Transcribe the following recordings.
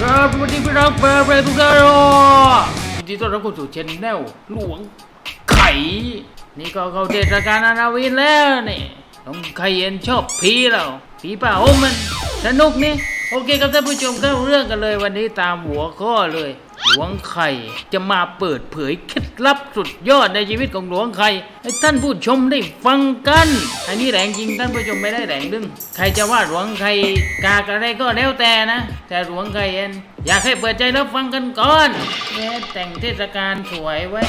ครับสวัสดีพี่น้องแฟนเพลงทุกท่านยินดีต้อนรับเข้าสู่ชแนลหลวงไข่ นี่ก็เข้าเทศกาลอานาวินแล้วนี่น้องไข่เย็นชอบผีเราผีป่าโอ้มันสนุกนี่ โอเคครับท่านผู้ชมเข้าเรื่องกันเลยวันนี้ตามหัวข้อเลย หลวงไข่จะมาเปิดเผยเคล็ดลับสุดยอดในชีวิตของหลวงไข่ให้ท่านผู้ชมได้ฟังกัน อันนี้แรงจริงท่านผู้ชมไม่ได้แรงดึงใครจะว่าหลวงไข่กากอะไรก็แล้วแต่นะ แต่หลวงไข่เองอยากให้เปิดใจรับฟังกันก่อนแต่งเทศกาลสวยไว้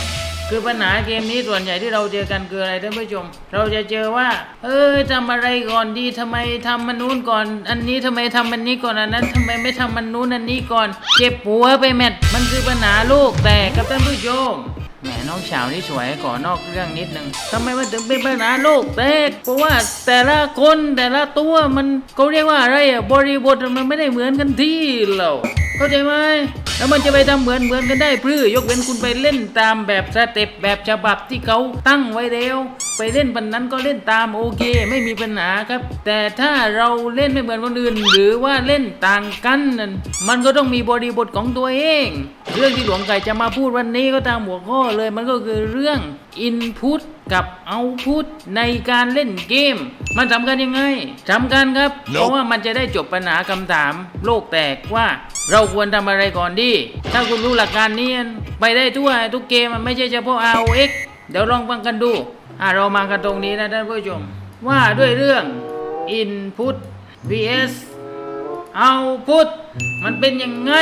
คือปัญหาเกมนี้ส่วนใหญ่ที่เราเจอกันคืออะไรท่านผู้ชม เราจะเจอว่า เอ้ยทำอะไรก่อนดีทำไมทำมันนู้นก่อน อันนี้ทำไมทำมันนี้ก่อนอันนั้นทำไมไม่ทำมันนู้นอันนี้ก่อน เจ็บหัวไปแมทมันคือปัญหาลูกแต่กับท่านผู้ชมแหมน้องสาวนี่สวยขอนอกเรื่องนิดนึงทำไมมันถึงเป็นปัญหาโลกแตกเพราะว่าแต่ละคนแต่ละตัวมันเขาเรียกว่าอะไรอะบริบทมันไม่ได้เหมือนกันที่เราเข้าใจไหม แล้วมันจะไปทำเหมือนเหมือนกันได้พรื้ยกเว้นคุณไปเล่นตามแบบสเต็ปแบบฉบับที่เขาตั้งไว้แล้ว ไปเล่นปันนั้นก็เล่นตามโอเค ไม่มีปัญหาครับ แต่ถ้าเราเล่นไม่เหมือนคนอื่น หรือว่าเล่นต่างกันนั่นมันก็ต้องมีบริบทของตัวเอง เรื่องที่หลวงไก่จะมาพูดวันนี้ก็ตามหัวข้อเลยมันก็คือเรื่อง Input กับ Output ในการเล่นเกม มันสำคัญยังไงสำคัญครับ เพราะว่ามันจะได้จบปัญหาคำถาม โลกแตกว่าเราควรทำอะไรก่อนดี ถ้าคุณรู้หลักการนี้ไปได้ทั่วทุกเกมมันไม่ใช่เฉพาะ ROX เดี๋ยวลองฟังกันดูอะเรามากันตรงนี้นะท่านผู้ชม ว่าด้วยเรื่อง Input vs เอาพุท มันเป็นยังไง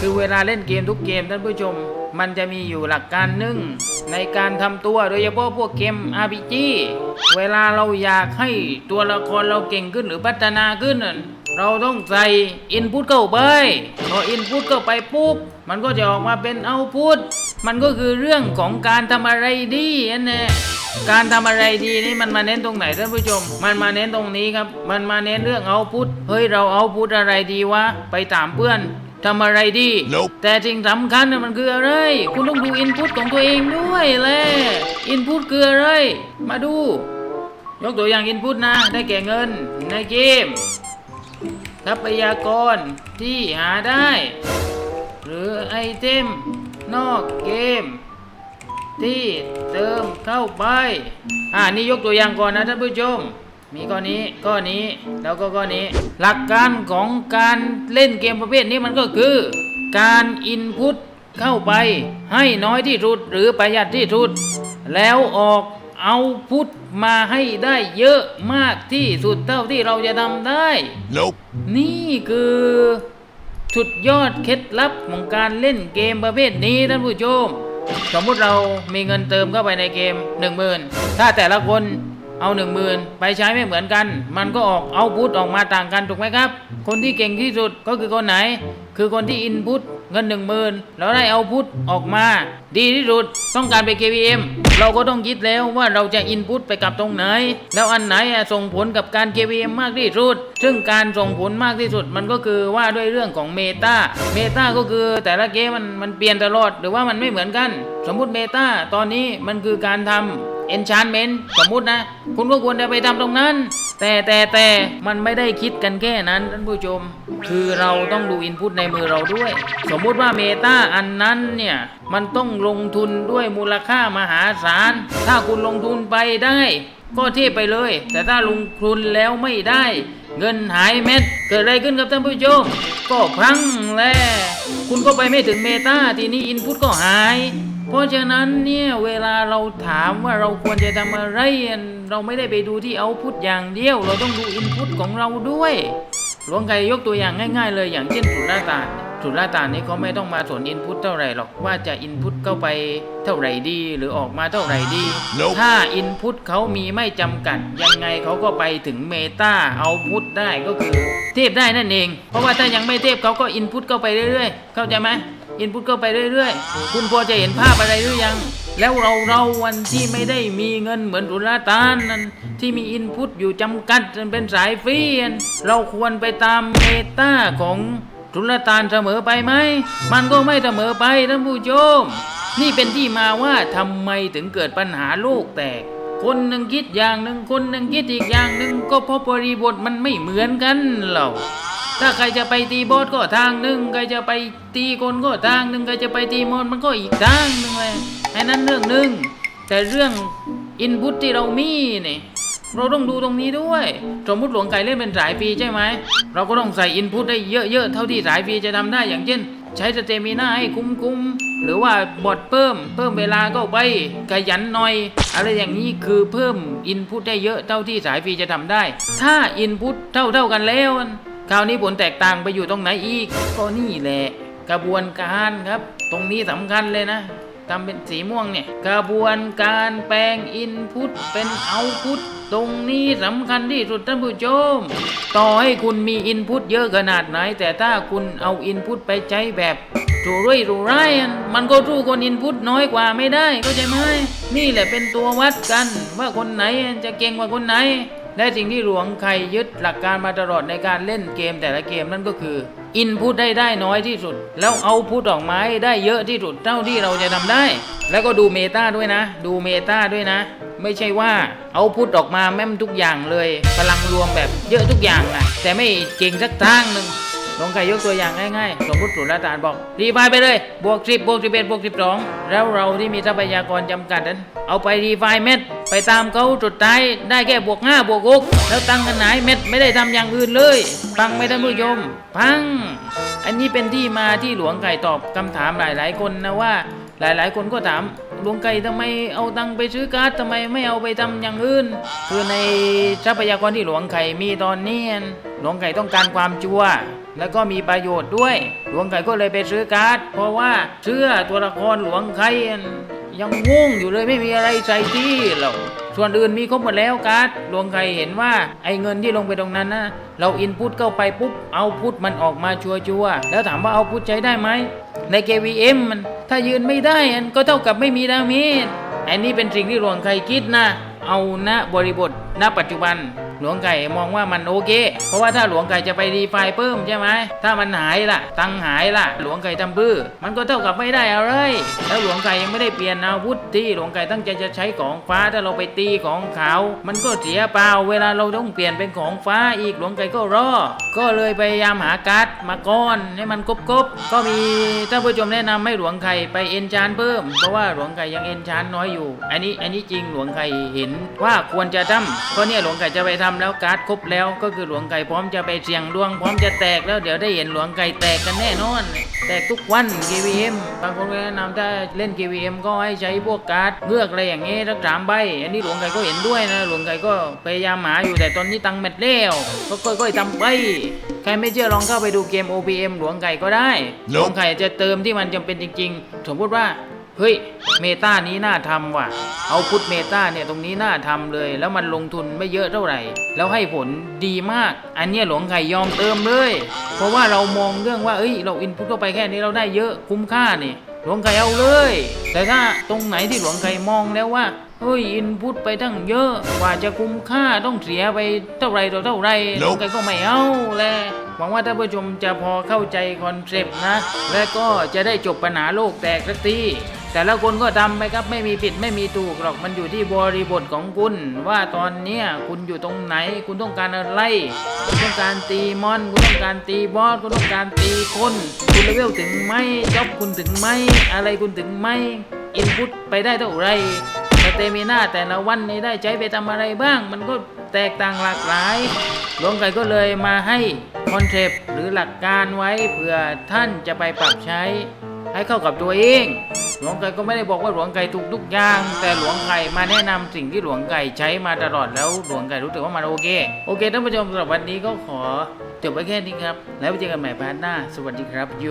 คือเวลาเล่นเกมทุกเกมท่านผู้ชม มันจะมีอยู่หลักการหนึ่งในการทำตัวโดยเฉพาะพวกเกม RPG เวลาเราอยากให้ตัวละครเราเก่งขึ้นหรือพัฒนาขึ้น เราต้องใส่อินพุตเข้าไปพออินพุตเข้าไปปุ๊บ มันก็จะออกมาเป็นเอาพุตมันก็คือเรื่องของการทำอะไรดีอันแน่ การทำอะไรดีนี่มันมาเน้นตรงไหนท่านผู้ชม มันมาเน้นตรงนี้ครับ มันมาเน้นเรื่องเอาพุทเฮ้ยเราเอาพุทอะไรดีวะไปถามเพื่อนทำอะไรดี Nope แต่สิ่งสำคัญน่ะมันคืออะไร คุณต้องดูอินพุตของตัวเองด้วยแหละอินพุตคืออะไร มาดู ยกตัวอย่างอินพุตนะ ได้แก่เงิน ในเกม ทรัพยากรที่หาได้ หรือไอเทมนอกเกม ที่เติมเข้าไป อ่านี่ยกตัวอย่างก่อนนะท่านผู้ชม มีข้อนี้ข้อนี้แล้วก็ข้อนี้ หลักการของการเล่นเกมประเภทนี้มันก็คือ การอินพุตเข้าไปให้น้อยที่สุดหรือประหยัดที่สุด แล้วออกเอาพุทมาให้ได้เยอะมากที่สุดเท่าที่เราจะทำได้ Nope. นี่คือสุดยอดเคล็ดลับของการเล่นเกมประเภทนี้ท่านผู้ชม สมมุติเรามีเงินเติมเข้าไปในเกม 1 0,000 ถ้าแต่ละคนเอา 1 0,000 ไปใช้ไม่เหมือนกัน มันก็ออกเอาพุทออกมาต่างกันถูกไหมครับ คนที่เก่งที่สุดก็คือคนไหน คือคนที่อินพุตเงิน 1 0,000 แล้วได้เอาพุทออกมา ดีที่สุดต้องการไป KVM เราก็ต้องคิดแล้วว่าเราจะอินพุตไปกับตรงไหน แล้วอันไหนอะส่งผลกับการ KVM มากที่สุด ซึ่งการส่งผลมากที่สุดมันก็คือว่าด้วยเรื่องของเมตาเมตาก็คือแต่ละเกมมันมันเปลี่ยนตลอดหรือว่ามันไม่เหมือนกัน สมมุติเมตาตอนนี้มันคือการทำ enchantment สมมุตินะ คุณก็ควรจะไปทำตรงนั้น แต่แต่แต่มันไม่ได้คิดกันแค่นั้นท่านผู้ชม คือเราต้องดูอินพุตในมือเราด้วย สมมุติว่าเมตาอันนั้นเนี่ย มันต้องลงทุนด้วยมูลค่ามหาศาล ถ้าคุณลงทุนไปได้ ก็เทไปเลย แต่ถ้าลงทุนแล้วไม่ได้ เงินหายเม็ดเกิดอะไรขึ้นกับท่านผู้ชม ก็พังแล้คุณก็ไปไม่ถึงเมตาทีนี้อินพุตก็หาย เพราะฉะนั้นเนี่ยเวลาเราถามว่าเราควรจะทำอะไร เราไม่ได้ไปดูที่เอาพุทอย่างเดียว เราต้องดูอินพุตของเราด้วยหลวงไก่ยกตัวอย่างง่าย ๆ เลยอย่างเช่นสุราษฎร์ตาน สุราษฎร์ตานนี่เขาไม่ต้องมาสนอินพุตเท่าไหร่หรอกว่าจะอินพุตเข้าไปเท่าไหร่ดีหรือออกมาเท่าไหร่ดี Nope ถ้าอินพุตเขามีไม่จำกัด ยังไงเขาก็ไปถึงเมตาเอาพุตได้ก็คือ เทพได้นั่นเอง เพราะว่าถ้ายังไม่เทพเขาก็อินพุตเข้าไปเรื่อยๆ เข้าใจไหมอินพุตเข้าไปเรื่อยๆ คุณพอจะเห็นภาพอะไรหรือยัง แล้วเราเราวันที่ไม่ได้มีเงินเหมือนสุราษฎร์ตานนั้น ที่มีอินพุตอยู่จำกัดจนเป็นสายฟรีอันเราควรไปตามเมตาของ สุลตานเสมอไปไหม มันก็ไม่เสมอไปท่านผู้ชม นี่เป็นที่มาว่าทำไมถึงเกิดปัญหาโลกแตก คนหนึ่งคิดอย่างหนึ่งคนหนึ่งคิดอีกอย่างหนึ่งก็เพราะบริบทมันไม่เหมือนกันเราถ้าใครจะไปตีบอสก็ทางหนึ่งใครจะไปตีคนก็ทางหนึ่งใครจะไปตีมอนมันก็อีกทางหนึ่งเลยไอ้นั้นเรื่องหนึ่งแต่เรื่องอินพุตที่เรามีเนี่ย เราต้องดูตรงนี้ด้วย สมมติหลวงไก่เล่นเป็นสายฟรีใช่ไหม เราก็ต้องใส่อินพุตได้เยอะๆ เท่าที่สายฟรีจะทำได้ อย่างเช่น ใช้สเตมิน่าให้คุ้มๆ หรือว่าบอดเพิ่ม เพิ่มเวลาก็ไปขยันหน่อย อะไรอย่างนี้คือเพิ่มอินพุตได้เยอะเท่าที่สายฟรีจะทำได้ ถ้าอินพุตเท่าเท่าๆกันแล้ว คราวนี้ผลแตกต่างไปอยู่ตรงไหนอีก ก็นี่แหละ กระบวนการครับ ตรงนี้สำคัญเลยนะ ทำเป็นสีม่วงเนี่ย กระบวนการแปลงอินพุตเป็นเอาพุตตรงนี้สำคัญที่สุดท่านผู้ชม ต่อให้คุณมีอินพุตเยอะขนาดไหน แต่ถ้าคุณเอาอินพุตไปใช้แบบรูรุ่ยรูร่ายมันก็สู้คนอินพุตน้อยกว่าไม่ได้เข้าใจไหมนี่แหละเป็นตัววัดกัน ว่าคนไหนจะเก่งกว่าคนไหน และสิ่งที่หลวงไข่ยึดหลักการมาตลอดในการเล่นเกมแต่ละเกมนั่นก็คือ อินพุตได้ได้น้อยที่สุด แล้วเอาพุตออกมาให้ได้เยอะที่สุดเท่าที่เราจะทำได้ แล้วก็ดูเมตาด้วยนะ ดูเมตาด้วยนะ ไม่ใช่ว่าเอาพุตออกมาแม่มทุกอย่างเลยพลังรวมแบบเยอะทุกอย่างนะแต่ไม่เก่งสักทางหนึ่ง ลวงไก่ยกตัวอย่างง่ายๆ สมมติสุรตานบอก รีไฟไปเลย บวก10บวก11บวก12 แล้วเราที่มีทรัพยากรจำกัดนั้น เอาไปรีไฟเม็ด ไปตามเขาจุดท้ายได้แค่บวก5บวก6แล้วตั้งกันไหนเม็ดไม่ได้ทำอย่างอื่นเลยฟังไหม่ท่านผู้ชมพัง อันนี้เป็นที่มาที่หลวงไก่ตอบคำถามหลาย ๆ คนนะว่า หลายๆ คนก็ถามหลวงไก่ทำไมเอาตังค์ไปซื้อการ์ดทำไมไม่เอาไปทำอย่างอื่น คือในทรัพยากรที่หลวงไก่มีตอนนี้หลวงไก่ต้องการความจัว แล้วก็มีประโยชน์ด้วย หลวงไก่ก็เลยไปซื้อการ์ด เพราะว่าเชื่อตัวละครหลวงไข่ยังงงอยู่เลยไม่มีอะไรใส่ที่หรอกส่วนอื่นมีครบหมดแล้วการ์ดหลวงไข่เห็นว่าไอ้เงินที่ลงไปตรงนั้นนะเราอินพุตเข้าไปปุ๊บเอาพุตมันออกมาชัวร์ๆแล้วถามว่าเอาพุตใช้ได้ไหมใน KVM มันถ้ายืนไม่ได้อันก็เท่ากับไม่มีดาเมจอันนี้เป็นสิ่งที่หลวงไข่คิดนะ เอาณบริบทณปัจจุบัน หลวงไก่มองว่ามันโอเค เพราะว่าถ้าหลวงไก่จะไปรีไฟเพิ่มใช่ไหมถ้ามันหายล่ะ ตังหายล่ะ หลวงไก่ทำบื้อมันก็เท่ากับไม่ได้อะไรแล้วหลวงไก่ยังไม่ได้เปลี่ยนอาวุธที่หลวงไก่ตั้งใจจะใช้ของฟ้าถ้าเราไปตีของขาว มันก็เสียเปล่าเวลาเราต้องเปลี่ยนเป็นของฟ้าอีกหลวงไก่ก็รอ ก็เลยพยายามหาการ์ดมาก้อนให้มันกบๆก็มีท่านผู้ชมแนะนำให้หลวงไก่ไปเอนชานเพิ่มเพราะว่าหลวงไก่ยังเอนชานน้อยอยู่ อันนี้อันนี้จริงหลวงไก่เห็นว่าควรจะทำก็เนี่ยหลวงไก่จะไปทำแล้วการ์ดครบแล้วก็คือหลวงไก่พร้อมจะไปเสี่ยงดวงพร้อมจะแตกแล้วเดี๋ยวได้เห็นหลวงไก่แตกกันแน่นอน แตกทุกวัน KVM บางคนก็แนะนำถ้าเล่น KVM ก็ให้ใช้พวกการ์ดเลือกอะไรอย่างเงี้ยสักสามใบ อันนี้หลวงไก่ก็เห็นด้วยนะหลวงไก่ก็พยายามหาอยู่แต่ตอนนี้ตังค์เม็ดแล้วก็ค่อยๆทำไปใครไม่เชื่อลองเข้าไปดูเกม OPM หลวงไก่ก็ได้ หลวงไก่จะเติมที่มันจำเป็นจริง ๆ สมมติว่าเฮ้ย เมตานี้น่าทำว่ะ เอาพุทเมตาเนี่ยตรงนี้น่าทำเลย แล้วมันลงทุนไม่เยอะเท่าไหร่ แล้วให้ผลดีมาก อันเนี้ยหลวงไก่ยอมเติมเลย เพราะว่าเรามองเรื่องว่า เอ้ย เราอินพุตเข้าไปแค่นี้เราได้เยอะคุ้มค่านี่ หลวงไก่เอาเลย แต่ถ้าตรงไหนที่หลวงไก่มองแล้วว่าเฮ้ยอินพุตไปตั้งเยอะกว่าจะคุ้มค่าต้องเสียไปเท่าไรต่อเท่าไรหลวงไก่ก็ไม่เอาแหละหวังว่าท่านผู้ชมจะพอเข้าใจคอนเซปต์นะ และก็จะได้จบปัญหาโลกแตกสักที แต่ละคนก็ทำไปครับไม่มีผิดไม่มีถูกหรอกมันอยู่ที่บริบทของคุณ ว่าตอนเนี้ยคุณอยู่ตรงไหน คุณต้องการอะไร คุณต้องการตีมอน คุณต้องการตีบอส คุณต้องการตีคน คุณเลเวลถึงไหมจ็อบคุณถึงไหมอะไรคุณถึงไหมอินพุตไปได้เท่าไหร เตมินาแต่ละวันนี้ได้ใช้ไปทำอะไรบ้าง มันก็แตกต่างหลากหลายหลวงไก่ก็เลยมาให้คอนเซปต์หรือหลักการไว้เผื่อท่านจะไปปรับใช้ให้เข้ากับตัวเอง หลวงไก่ก็ไม่ได้บอกว่าหลวงไก่ถูกทุกอย่าง แต่หลวงไก่มาแนะนำสิ่งที่หลวงไก่ใช้มาตลอดแล้วหลวงไก่รู้สึกว่ามันโอเค โอเคท่านผู้ชมสำหรับวันนี้ก็ขอจบไว้แค่นี้ครับ แล้วไปเจอกันใหม่พาร์ทหน้า สวัสดีครับโย